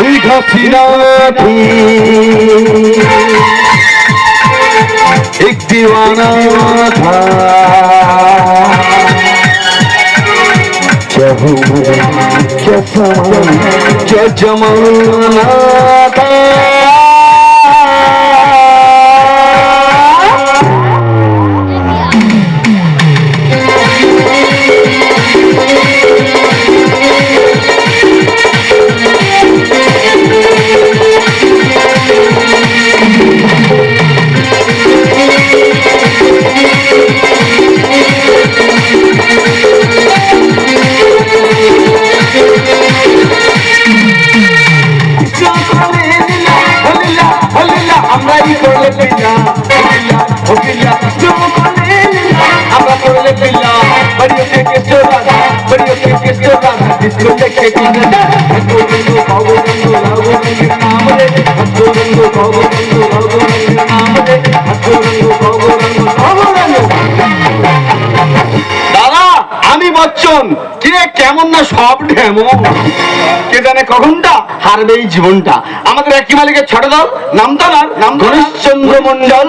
শেখ হাসিনা একটি অনাথা চহু চসমা দাদা, আমি বচ্চন। কে কেমন না সব ঢেমো কে জানে কখনটা হারবে এই জীবনটা? আমাদের একই মালিকের ছোট দল নাম তার নাম চন্দ্র মন্ডল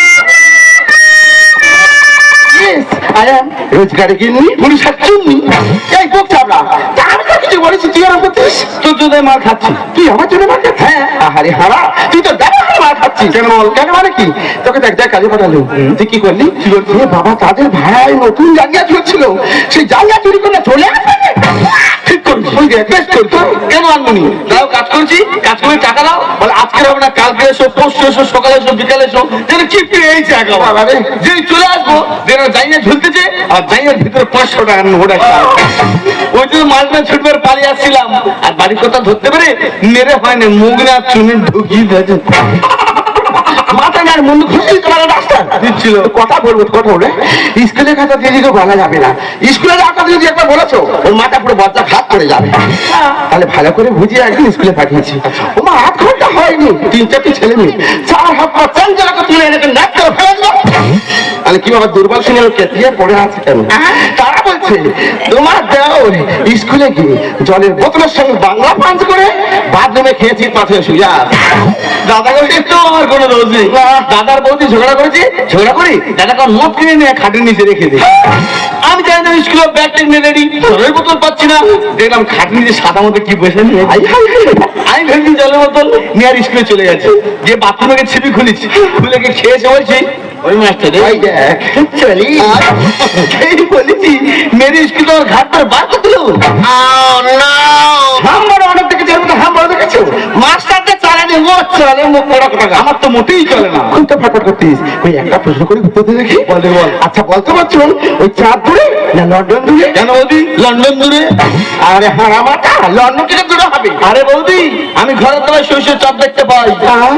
রোজগারে কিনি পুলিশ চুমনি এই বুক চাপড়া আমি তো কিছু বলেছি তুই আর তোর জন্য মার খাচ্ছি। তুই আমার জন্য মার খাচ্ছিস? হ্যাঁ। আহারে হারা তুই তো দেখ মার খাচ্ছিস। কেন বল? কেন মানে কি? তোকে দেখ দেখ কাজে পাঠালো। তুই কি করলি? বাবা তাদের ভাড়ায় নতুন জায়গা চলছিল সেই জায়গা চুরি করে চলে আসে ওই দেখ বেশ কেন আনমনি দাও কাজ করছি কাজ করে টাকা দাও। বলে আজকে হবে না কালকে এসো পরশু এসো সকালে এসো বিকালে এসো। যেন কি পেয়েছে একেবারে যে চলে আসব যেন জাইনা ঝুলতেছে আর জাইনার ভিতরে পাঁচশো টাকা নোট একটা। ওই জন্য ছুটবে পালিয়ে আসছিলাম। আর বাড়ির কথা ধরতে পেরে মেরে হয় না মুখ না চুনে ঢুকিয়ে দিয়েছে। মাথা না মন খুশি তোমার রাস্তা। দিচ্ছিল কথা বলব কথা বলে। স্কুলের খাতা দিয়ে দিকে বলা যাবে না। স্কুলের আঁকা যদি একবার বলেছ ওর মাথা পুরো বদলা খাত করে যাবে। তাহলে ভালো করে বুঝিয়ে একদিন স্কুলে পাঠিয়েছি। ঘণ্টা হয়নি। তিন চারটি ছেলে মেয়ে। চার হাত পা তুলে এনেকে নাক করে ফেলে দিল তাহলে কি বাবা দুর্বল কেতিয়ে পড়ে আছে কেন? তারা বলছে তোমার দেও স্কুলে গিয়ে জলের বোতলের সঙ্গে বাংলা পাঞ্চ করে বাথরুমে খেয়েছি পাথরে শুয়ে আছে। দাদা বলছে তো আমার কোনো দোষ নেই। দাদার বৌদি ঝগড়া করেছে ঝগড়া করি দাদা কারণ মদ কিনে নিয়ে খাটের নিচে রেখে দিই আমি জানি না স্কুলে ব্যাগ ট্যাগ নিয়ে রেডি জলের বোতল পাচ্ছি না। দেখলাম খাটের নিচে সাদা মতো কি বসে নিয়ে ভেবেছি জলের বোতল নিয়ে আর স্কুলে চলে গেছে যে বাথরুমে গিয়ে ছিপি খুলেছি খুলে গিয়ে খেয়েছে বলছি ওই মাস্টার ওই দেখ চলি। এই বলেছি মেরে স্কুল তোমার ঘাট पर বার করে দিল হাম্বার অনেক দেখেছি এরকম হাম্বার দেখেছ? মাস্টারদের চালানি মোট চালানি মুখ পড়া কথা আমার তো মোটেই চলে না। কোন তো ফাটা করতিস। ওই একটা প্রশ্ন করে উত্তর দিয়ে দেখি। বল বল। আচ্ছা বলতে পারছ ওই চাঁদ দূরে না লন্ডন দূরে? কেন বৌদি লন্ডন দূরে। আরে হারামাটা। লন্ডন থেকে দূরে হবে আরে বৌদি আমি ঘরের তলায় শুয়ে শুয়ে দেখতে পাই।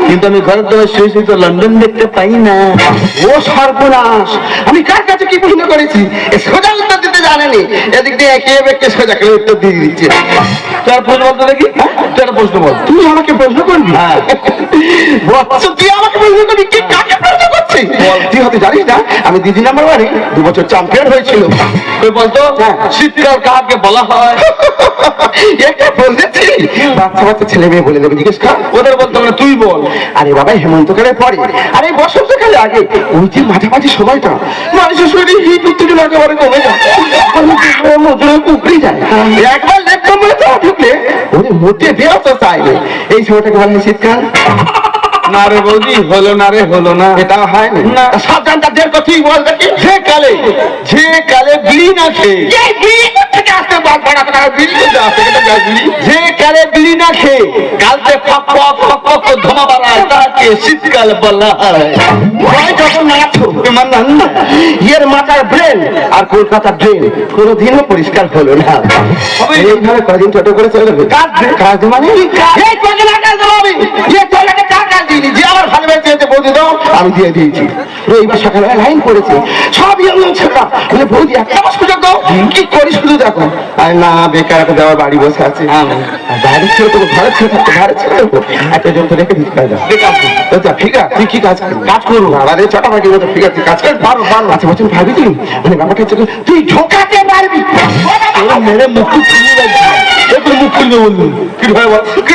কিন্তু আমি ঘরের তলায় শুয়ে শুয়ে তো লন্ডন দেখতে পাই না। ও সর্বনাশ! আমি কার কাছে কি প্রশ্ন করেছি? সোজা উত্তর দিতে জানেনি। এদিক দিয়ে একে একে সোজা করে উত্তর দিয়ে দিচ্ছে। তোর প্রশ্ন বলতে দেখি? তোর প্রশ্ন বল। তুই আমাকে প্রশ্ন করবি? হ্যাঁ। তুই আমাকে প্রশ্ন করবি? কি কাকে প্রশ্ন তুই হতে জানিস না আমি দিদি নাম্বার দু বছর চ্যাম্পিয়ন হয়েছিল তুই বলতো শীতকাল কাকে বলা হয়? এটা বলেছি। বাচ্চা বাচ্চা ছেলে মেয়ে বলে দেবে জিজ্ঞেস কর। ওদের বলতে হবে না, তুই বল। আরে বাবা হেমন্তকালে পরে আরে বসন্তকালে আগে। ওই যে মাঝামাঝি সময়টা মানুষের শরীরে হিট উত্তেজনা একেবারে কমে যায়। মধুরে কুকড়ি যায়। একবার লেপ কম্বলে তো ঢুকলে। ওরে মোটে দেওয়া তো এই সময়টাকে বলা হয় শীতকাল। না রে বৌদি হলো না রে হলো না। এটা হয় না সাবধান তাদের কথাই বল দেখি যে কালে যে কালে বিড়ি না খেয়ে যে কালে বিড়ি না খেয়ে কালকে ফক ফক ফক ফক করে ধমা বাড়ায় তাকে শীতকাল বলা হয়। যখন নাচো ইয়ের মাথার ব্রেন আর কলকাতার ড্রেন কোনোদিনও পরিষ্কার হলো না। এইভাবে কদিন ছোট করে চলে যাবে? কাজ কাজ মানে কাজ দিইনি যে আমার ভালোবেসে যেতে বলে দিত আমি দিয়ে দিয়েছি। রবিবার সকালবেলা লাইন পড়েছে সব ইয়ং ছেলেরা বলে বৌদি একটা মাস সুযোগ দাও কি করি শুধু দেখো। আরে না বেকার একটা দেওয়ার বাড়ি বসে আছে। আর বাইরের ছেলে তো ঘরে ছেলে থাকতে ঘরে ছেলে তো একটা জন তো রেখে দিতে পারে না। আচ্ছা ঠিক আছে। তুই কি কাজ করবি? কাজ করব। আরে ছটা বাকি মতো ঠিক আছে। কাজ কর। পারো পারো আচ্ছা বলছেন ভাবি তুই? মানে ব্যাপারটা হচ্ছে কি, তুই ঢোকাতে পারবি মেরে মুখ মুখ খুলবে বলবি। কি ভাই বল? কি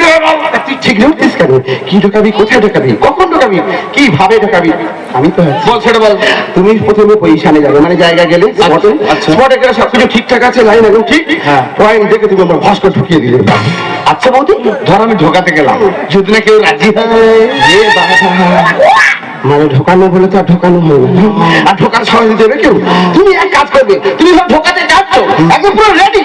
তুই ঠিক কেন? কি ঢোকাবি? কোথায় ঢোকাবি? কখন ঢোকাবি? কি ভাবে ঢোকাবি আমি তো বল সেটা বল। তুমি প্রথমে পজিশনে যাবে মানে জায়গা গেলে স্পটে আচ্ছা। স্পটে গেলে সবকিছু ঠিকঠাক আছে লাইন একদম ঠিক? হ্যাঁ। পয়েন্ট দেখে তুমি আমার ভাস্কর ঢুকিয়ে দিলে। আচ্ছা বৌদি ধর আমি ঢোকাতে গেলাম। যদি না কেউ রাজি হয় এ বাবা। মানে ঢোকানো বলে তো আর ঢোকানো হবে না। আর ঢোকার সহজে দেবে কেউ? তুমি এক কাজ করবে তুমি সব ঢোকাতে যাচ্ছ একদম পুরো রেডি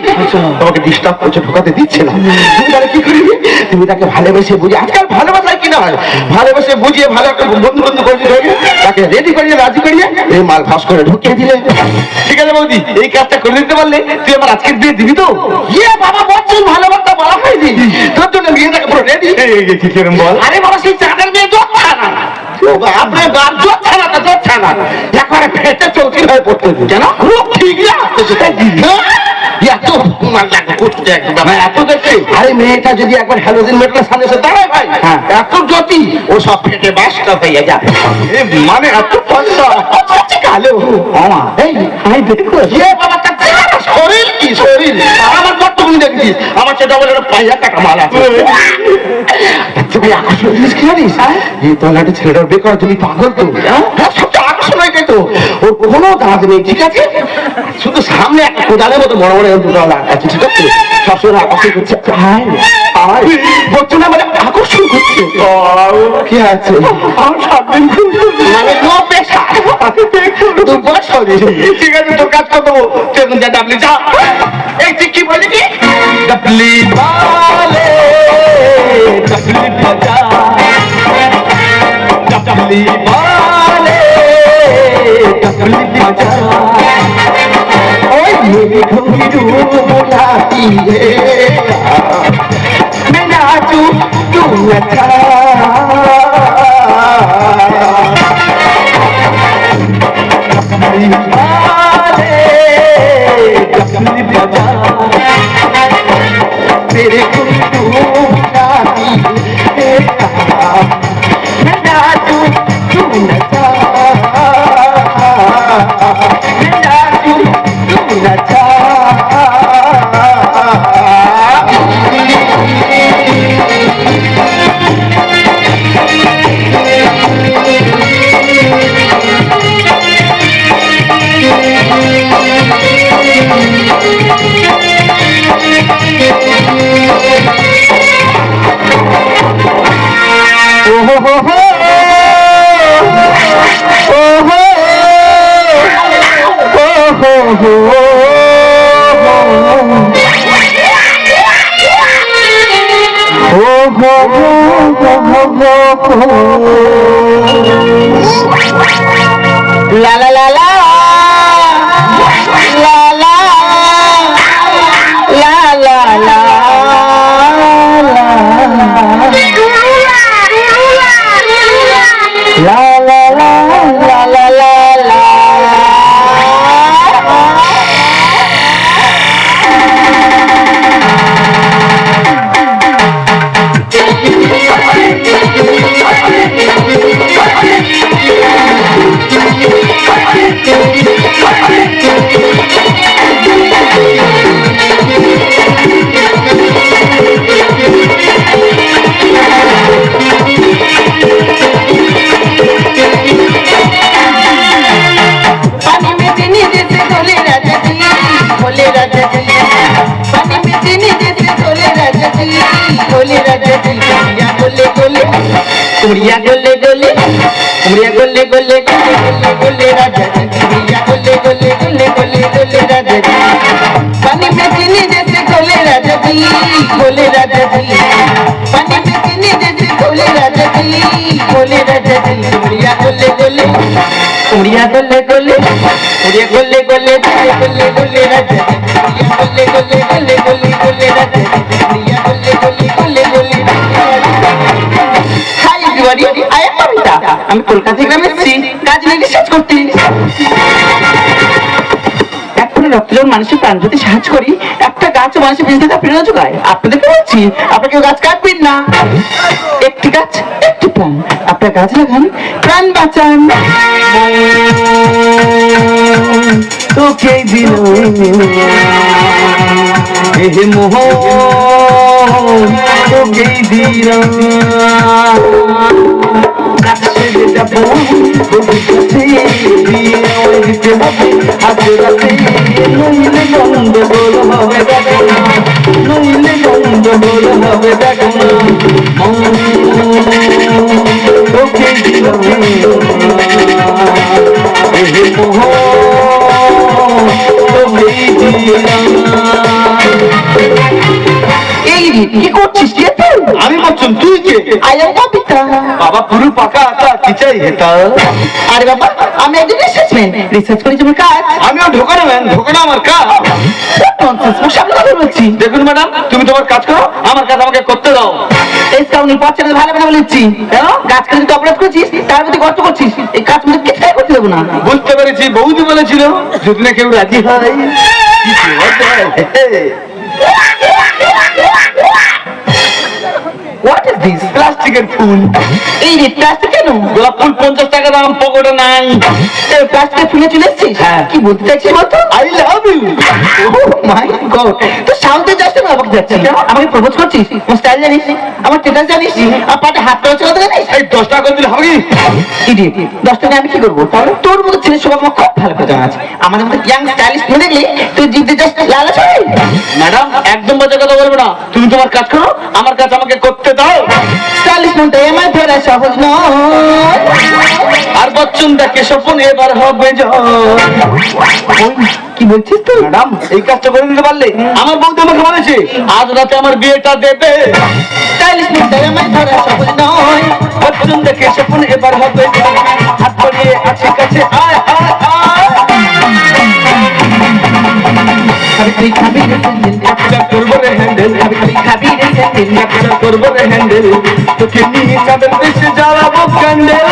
তোমাকে ডিস্টার্ব করছে ঢোকাতে দিচ্ছে না। তুমি তাহলে কি করবে? তুমি তাকে ভালোবেসে বুঝিয়ে আজকাল ভালোবাসায় কি না হয়? ভালোবেসে বুঝিয়ে ভালো একটা বন্ধু বন্ধু করতে হবে। তাকে রেডি করিয়ে রাজি করিয়ে এই মাল ফাঁস করে ঢুকিয়ে দিলে। ঠিক আছে বৌদি এই কাজটা করে দিতে পারলে তুই আমার আজকের বিয়ে দিবি তো? ইয়ে বাবা বলছেন ভালোবাসা বলা হয়নি। তোর জন্য বিয়েটাকে পুরো রেডি কি বল? আরে বাবা সেই চাঁদের মেয়ে যোদ্ধা না আপনি বাপ যোদ্ধা না যোদ্ধা না। একবারে ফেটে চৌকি হয়ে পড়তে কেন? রূপ ঠিক না। এত মার লাগে করতে একদম। এত দেখছি। আরে মেয়েটা যদি একবার হ্যালোজিন মেটার সামনে এসে দাঁড়ায় ভাই এত জ্যোতি ও সব ফেটে বাসটা হয়ে যাবে মানে এত পয়সা কালো আমি দেখো শরীর কি? শরীর। আমার দেখছিস আমার সেটা বলে পাইয়া কাটা মাল আছে। তুমি আকর্ষণ জিনিস কি জানিস? এই তলাটি ছেলেটার বেকার তুমি পাগল তো। হ্যাঁ। সবচেয়ে আকর্ষণ এটাই তো। ওর কোনো নেই ঠিক আছে? শুধু সামনে একটা কোদালের মতো বড় বড় দুটোলা আছে ঠিক আছে? সবসময় আকর্ষণ করছে। আয় আয়। বলছো না মানে আকর্ষণ করছে। কি আছে? মানে দুবার সরি ঠিক আছে তোর কাজ করে দেবো তুই এখন যা ডাবলি যা এই তুই কি বলি কি ডাবলি বালে ডাবলি বাজা ডাবলি বালে ডাবলি বাজা ওই মেরি ঘুমিরু বুলাতি है मैं नाचू तू अच्छा Oh, La la la कुड़िया गोले गोले कुड़िया गोले गोले गोले गोले गोले राजा कुड़िया गोले गोले गोले गोले गोले राजा पानी में चीनी जैसे खोले राजा जी खोले राजा जी। पानी में चीनी जैसे खोले राजा जी खोले राजा जी उड़िया गोले गोले उड़िया गोले गोले उड़िया गोले गोले गोले गोले गोले राजा जी उड़िया गोले गोले गोले गोले। হাই আয়া কবিতা আমি কলকাতা গ্রামে এসেছি, কাজ নিয়ে রিসার্চ করতে। এখন রক্তজন মানুষের প্রাণ যদি সাহায্য করি, একটা গাছ মানুষের থাকা প্রেরণা যোগায়। আপনাদেরকে বলছি আপনাকে গাছ কাটবেন না। একটি গাছ প্রাণ আপনার গাছ লাগান প্রাণ বাঁচান। তোকে দিল এ মোহ তোকে দিয়ে ওই দিতে হবে নইলে নইলে গন্ডগোল হবে দেখো। কি করছিস তুই? আমি বলছি তুই কে? আই এম কবিতা বাবা পুরো পাকা কি চাই হেতা? আরে বাবা আমি একজন রিসার্চম্যান রিসার্চ করি তোমার কাজ। আমিও ঢোকানো ম্যান ঢোকানো আমার কাজ। ননসেন্স ওর কথা বলছি। দেখুন ম্যাডাম তুমি তোমার কাজ করো আমার কাজ আমাকে করতে দাও। এই কাউনি পথ ছেড়ে ভালো ভালো বলেছি কেন? তুই অপরাধ করছিস তার মধ্যে কষ্ট করছিস। এই কাজ মধ্যে কিছু করতে দেবো না। বুঝতে পেরেছি বৌদি বলেছিল যদি না কেউ রাজি হয়। Wow. হোয়াট ইজ দিস প্লাস্টিকের ফুল এই রে প্লাস্টিক কেন? গোলাপ ফুল পঞ্চাশ টাকা দাম পকেটে নাই। প্লাস্টিকের ফুলে চলে এসেছিস হ্যাঁ। কি বলতে চাইছিস বলতো I love you my god তো সাউন্ডে যাচ্ছে না আমাকে যাচ্ছে আমাকে প্রপোজ করছিস? আমার স্টাইল জানিস? আমার স্টেটাস জানিস? আর পাটে হাত পা চালাতে জানিস? এই দশ টাকা করে দিলে হবে ইডিয়েট দশ টাকা আমি কি করব? তোর মতো ছেলে সব আমার খুব ভালো করে জানা আছে। আমাদের মতো ইয়াং স্টাইলিশ মেয়ে দেখলে তুই জিতে জাস্ট হয় ম্যাডাম একদম বাজে কথা বলবে না। তুমি তোমার কাজ করো আমার কাজ আমাকে করতে দাও। স্টাইলিশ মনটা ধরা সহজ নয়। আর বচ্চন দেখে স্বপন এবার হবে কি বলছিস তুই? ম্যাডাম এই কাজটা করে দিতে পারলে আমার বউদি আমাকে বলেছে আজ রাতে আমার বিয়েটা দেবে। স্টাইলিশ মনটা ধরা সহজ নয়। বচ্চন দেখে স্বপন এবার হবে হাত বাড়িয়ে আছে কাছে আয় আয় আয়। খাবি খাবি। রে স্যান্ডেল ক্যাপচার করব রে হ্যান্ডেল খাবি খাবি রে স্যান্ডেল ক্যাপচার করব রে হ্যান্ডেল তোকে নিয়ে চাঁদের দেশে জ্বালাবো ক্যান্ডেল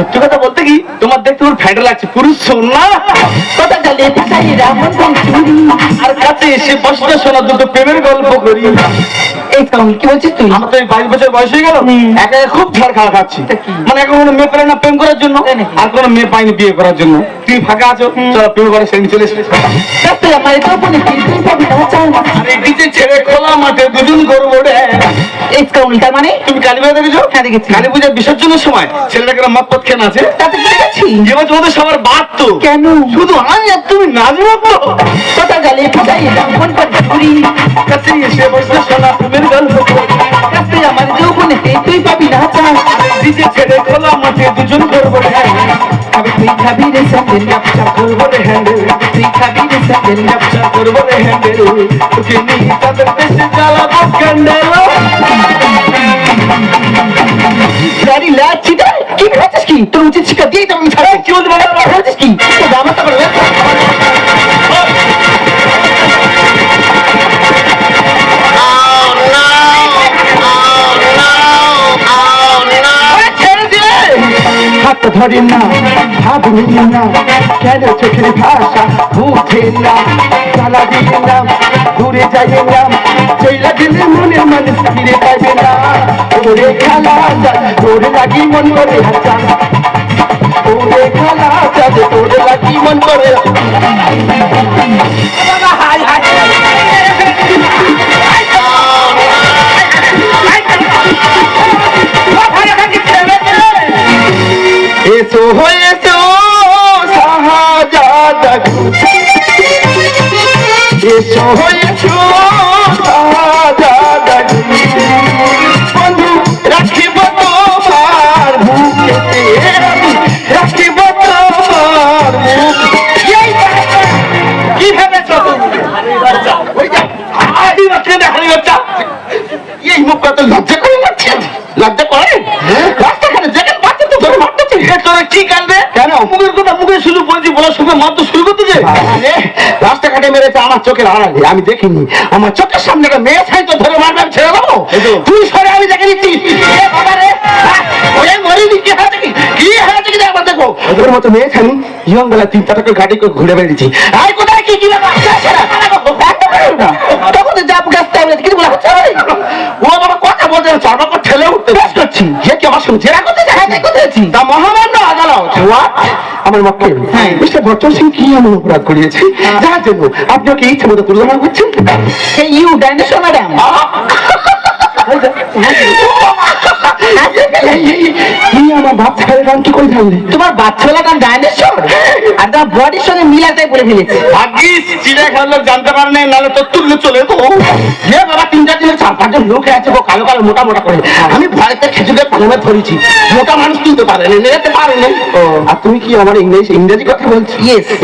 সত্যি কথা বলতে কি তোমার দেখতে আমার ফ্যান্টা লাগছে। পুরুষ সোনা কথা রামন আর কাছে এসে বসতে শোনা দুটো প্রেমের গল্প করি। এই কাউন্ট কি বলছিস তুই? আমার তো এই বাইশ বছর বয়স হয়ে গেল। একা খুব ঝাড় খাওয়া খাচ্ছি। মানে এখন কোনো মেয়ে পেলে না প্রেম করার জন্য আর কোনো মেয়ে পাইনি বিয়ে করার জন্য। তুমি ফাঁকা আছো চলো প্রেম করে সেদিন চলে এসেছে আর ডিজে ছেড়ে খোলা মাঠে দুজন করব রে মানে? তুমি কালী পূজা দেখেছ? হ্যাঁ, দেখেছি। কালী পূজার বিসর্জনের সময় ছেলেটাকে মত পথ খেয়ে আছে। তাতে কি দেখেছি? এবার তোমাদের সবার বাদ তো। কেন? শুধু আমি আর তুমি নাচবো তো। কথা কাছে এসে শোনা প্রেমের গল্প। করি। রাস্তা আমার যৌবনেতে তুই পাবি না চাই ডিজে ছেড়ে খোলা মাঠে দুজন করব রে খাবি তুই খাবি রে স্যান্ডেল ব্যবসা করব রে হ্যান্ডেল তুই খাবি রে স্যান্ডেল ব্যবসা করব রে হ্যান্ডেল তোকে নিয়ে তাদের দেশে জ্বালাবো ক্যান্ডেল গাড়ি লাগছি রে কি ভেবেছিস কি তোর উচিত শিক্ষা দিয়েই তো আমি ছাড়া কি বলতে পারব ভেবেছিস কি তোর ব্যবস্থা করবে হাত ধরে না ভাবনি না, কেন চোখের ভাষা বুঝে না? জ্বালা দিলে না, দূরে যাই না, চইলা দিলে মনের মানুষ ফিরে পাইবে না। ওরে খেলা তোর লাগি মন করে হাসা ওরে খেলা তোর লাগি মন করে হাই হাই। হয়েছো শাহজাদা এসো হয়েছো মুখের কথা মুখে শুধু বলছি বলার সময় মারতে শুরু করতেছে আরে, রাস্তাঘাটে মেরেছে আমার চোখের আড়ালে আমি দেখিনি আমার চোখের সামনে একটা মেয়ে ছাই তো ধরে মারবে ছেড়ে দেবো তুই সরে আমি দেখে নিচ্ছি হ্যাঁ, মরিনি, কি কি? দেখো। মতো মেয়ে ইয়ং বেলা তিন চারটা করে গাড়ি করে ঘুরে বেড়েছি কোথায় কি কি ব্যাপার তখন তো জাপ গাছতে হবে বলা হচ্ছে ও কথা বলতে হচ্ছে ঠেলে উঠতে বেশ করছি যে কি আমার সঙ্গে জেরা করতে চাই যাচ্ছি তা মহামান্য আমার মক্কেল। মিস্টার বচ্চন সিং কি এমন অপরাধ করিয়েছে? যার জন্য আপনি ওকে ইচ্ছে মতো তুলনা করছেন ইউ ডাইনোসর ম্যাডাম তুমি আমার বাপ গান কি করে জানলে তোমার বাচ্চালা গান ডাইনোসর আর তোমার বডির সঙ্গে মিলাতে বলে ফেলেছে। ভাগ্যিস চিড়িয়াখানার লোক জানতে পারে নাই নাহলে তো তুললে চলে তো হে বাবা তিন চার দিনের চার পাঁচজন লোক আছে গো কালো কালো মোটা মোটা করে। আমি ভয়তে খেজুরের পানামে ধরেছি। মোটা মানুষ তুলতে পারে না নেড়াতে পারে না আর তুমি কি আমার ইংরেজি ইংরেজি কথা বলছো.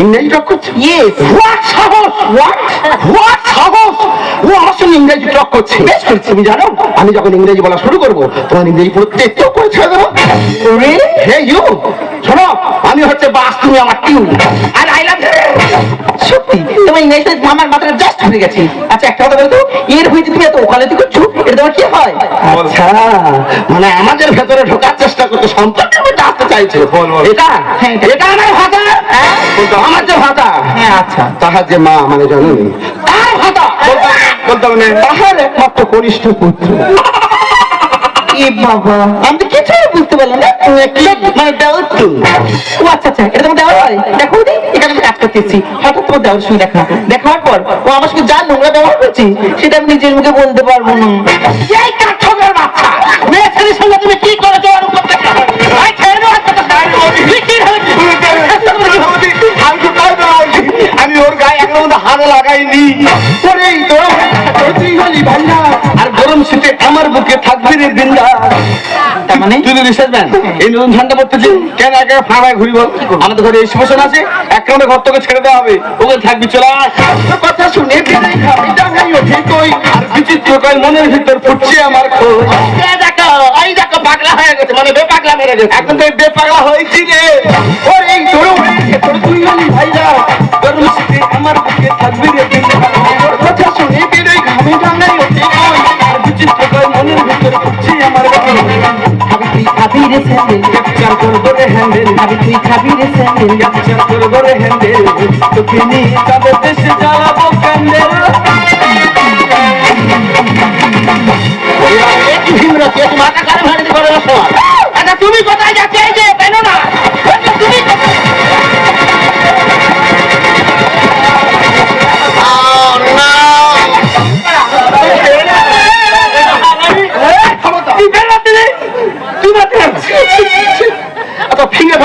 ইংরেজি টক করছ? Yes. হোয়াট সাহস হোয়াট হোয়াট সাহস ও আমার সঙ্গে ইংরেজি টক করছে। বেশ করছে তুমি জানো? আমি যখন ইংরেজি বলা শুরু করব তোমার ইংরেজি পুরো তেত্য করে ছেড়ে দেবো। হে ইউ শোনো আমি হচ্ছে বাস তুমি আমার টিউ আর আই লাভ সত্যি তোমার ইংরেজিতে আমার মাথাটা জাস্ট হয়ে গেছে। আচ্ছা একটা কথা বলতো? এর হইতে তুমি এত ওকালতি করছ? এটা তোমার কি হয়? আচ্ছা মানে আমাদের ভেতরে ঢোকার চেষ্টা করতে সম্পর্কের মধ্যে আসতে চাইছে। হ্যাঁ, এটা- এটা আমার ভাতা? আমার যে ভাতা? হ্যাঁ আচ্ছা। তাহার যে মা মানে জননী? তার ভাতা? বলতে হবে তাহার একমাত্র কনিষ্ঠ পুত্র। বাবা আমি তো কিছুই বুঝতে পারলাম না। মানে দেওয়ার তো। ও আচ্ছা আচ্ছা এটা তোমার দেওয়ার হয়? দেখো দি এখানে আমি কাজ করতে এসেছি হঠাৎ তোমার দেওয়ার সঙ্গে দেখা দেখার পর ও আমার সঙ্গে যা নোংরা ব্যবহার করছে সেটা আমি নিজের মুখে বলতে পারব না। এই কাঠঠোকের বাচ্চা মেয়ে ছেলের সঙ্গে তুমি কি মধ্যে হাত লাগাইনি ওরে তোর তুই হলি ভাইয়া আর গরম শীতে আমার বুকে থাকবি রে দিনদা তার মানে? তুই তো রিসার্চ ম্যান এই নতুন ঠান্ডা পড়তেছি কেন একে ফাঁড়ায় ঘুরি বল আমাদের ঘরে এই সমস্যা আছে এক কারণে ঘর তোকে ছেড়ে দেওয়া হবে। ওকে থাকবি চলে। কথা শুনে বিচিত্র মনের ভিতর ফুটছে আমার খোঁজ। এই দেখো এই দেখো পাগলা হয়ে গেছে মানে বেপাগলা মেরে গেছে এখন তো বেপাগলা হয়েছি রে। ওর এই তোর তোর তুই হলি ভাইরা গরম শীতে আমার বুকে থাকবি রে তোর কথা শুনে বেড়াই খাবি ডাঙাই ওঠে আর বিচিত্র কয় মনের ভিতর ফুটছে আমার ভাবি তুই খাবি রে স্যান্ডেল ক্যাপচার করব রে হ্যান্ডেল ভাবি তুই খাবি রে স্যান্ডেল ক্যাপচার করব রে হ্যান্ডেল তোকে নিয়ে তাদের দেশে জ্বালাবো ক্যান্ডেল তুমি কোথায় যাচ্ছে না তুমি ফিঙ্গে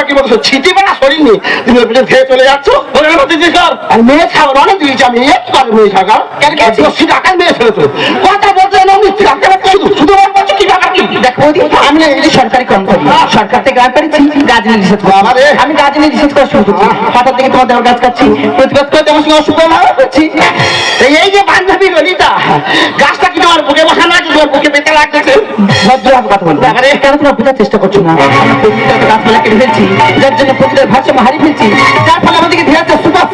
তুমি পিছনে চলে যাচ্ছ সর আর মেয়ে ছাগল অনেক দিয়েছি আমি এক করে মেয়ে ছাগল কেন মেয়ে ছেড়ে তো কথা বলতে না মিথ্যে ব্যাপার কি দেখো বৌদি, আমি না সরকারি কর্মচারী সরকার থেকে গ্রাম পেরেছি গাজনে রিসার্চ বাবা আমি গাজনে রিসার্চ করা শুরু হঠাৎ থেকে তোমার দেওয়ার গাছ প্রতিবাদ করতে আমার সঙ্গে অসুবিধা ব্যবহার করছি। এই এই যে বান্ধবী ললিতা গাছটা কি তোমার বুকে আছে তোমার বুকে পেতে লাগতেছে ভদ্রভাবে কথা বলব বাবা কেন তোমরা বোঝার চেষ্টা করছ না? গাছপালা কেটে ফেলছি যার জন্য প্রকৃতির ভারসাম্য হারিয়ে ফেলছি। যার ফলে আমাদেরকে ধীরে সুপার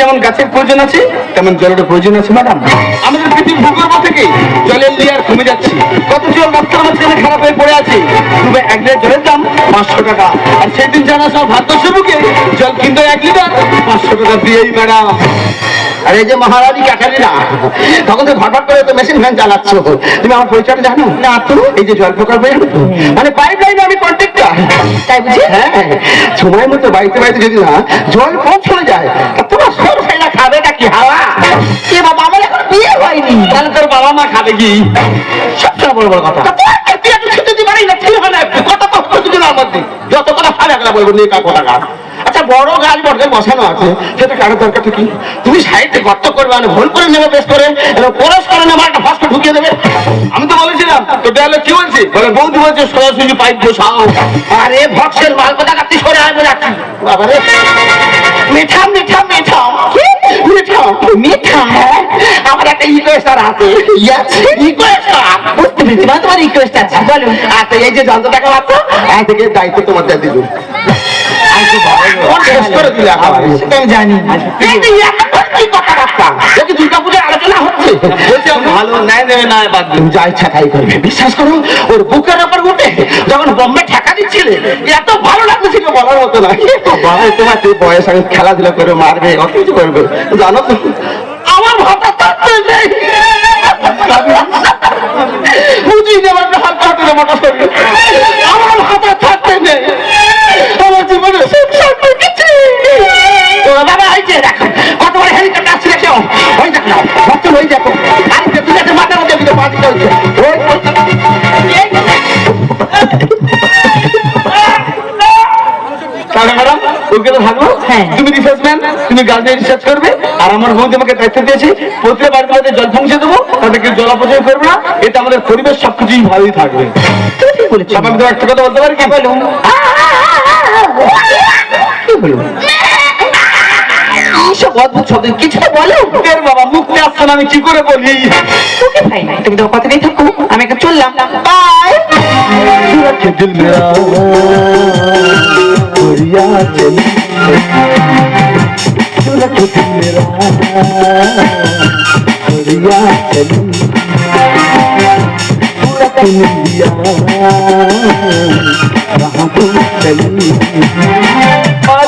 যেমন গাছের প্রয়োজন আছে, তেমন জলের প্রয়োজন আছে, ম্যাডাম। আমাদের পৃথিবীর ভূগর্ভ থেকে জলের লেয়ার কমে যাচ্ছে, কত জল রাস্তার মাঝখানে খারাপ হয়ে পড়ে আছে তবে এক লিটার জলের দাম পাঁচশো টাকা। আর সেদিন জানা সব ভারতবর্ষের বুকে জল কিন্তু এক লিটার পাঁচশো টাকা দিয়েই, ম্যাডাম। আর এই যে মহারানী ক্যাটারিনা তখন তো ভটভট করে তো মেশিন ভ্যান চালাচ্ছ। তুমি আমার পরিচয়টা জানো? না তো এই যে জল প্রকল্প জানো তো? মানে পাইপ লাইনে আমি কন্ট্রাক্টর তাই বুঝি? হ্যাঁ সময় মতো বাড়িতে বাড়িতে যদি না জল পৌঁছলে যায়। তোমার সব ফেলা খাবে নাকি বিয়ে হয়নি। তাহলে তোর বাবা মা খাবে কি? সবসময় বড় বড় কথা। তুই একটু খেতে পারি না ঠিক না। কথা তো হচ্ছে আমার যত কথা ফারে একটা বলব নিয়ে কাকু টাকা আচ্ছা বড় গাছ বড় বসানো আছে। সেটা কারও দরকারটা কি? তুমি সাইডে গর্ত করবে মানে ভুল করে নেবে, বেশ করে, এবার পরশ করে নেবে, একটা ফাস্ট ঢুকিয়ে দেবে। আমি তো বলেছিলাম, তো দেয়ালে কি বলছি? বলে, বৌদি বলছে সোজাসুজি পাইপ বসাও। আরে ভক্সের মাল কথা কাটতে সরে আসবে রাখছি বাবারে। মিঠা মিঠা মিঠা। হ্যাঁ? আমার একটা ইকোয়েস্টার আছে। ইকোয়েস্টার মানে তোমার আচ্ছা থেকে শেষ ভালো ন্যায় করবে বিশ্বাস করো ওর বুকের ওপর উঠে যখন বোম্বে ঠেকা দিচ্ছিলে এত ভালো লাগছিল বলার মতো না বাবা তোমার তুই বয়স আমি খেলাধুলা করে মারবে অত কিছু করবে জানো তো আমার ভাতা বুঝিয়ে দেবার হাত কাটলে মোটা ম্যাডাম হ্যাঁ। তুমি রিসার্চ ম্যান তুমি গার্ডেন রিসার্চ করবে আর আমার বন্ধু আমাকে দায়িত্ব দিয়েছে প্রতিটা বাড়িতে জল পৌঁছে দেবো তাদেরকে জল অপচয় করবে না এতে আমাদের পরিবেশ সবকিছুই ভালোই থাকবে আমি তো একটা কথা বলতে পারি কি বলো কি বলো এইসব অদ্ভুত শব্দ কিছু তো বলো। এর বাবা মুখ নিয়ে আসছে আমি কি করে বলি? তোকে ভাই না তুমি তোমার কথা নিয়ে থাকো আমি এখন চললাম। বাই দিল মেরা করিয়া চলি। সুরক্ষে দিল মেরা করিয়া চলি। সুরক্ষে মিলিয়া রাহ তুম চলি।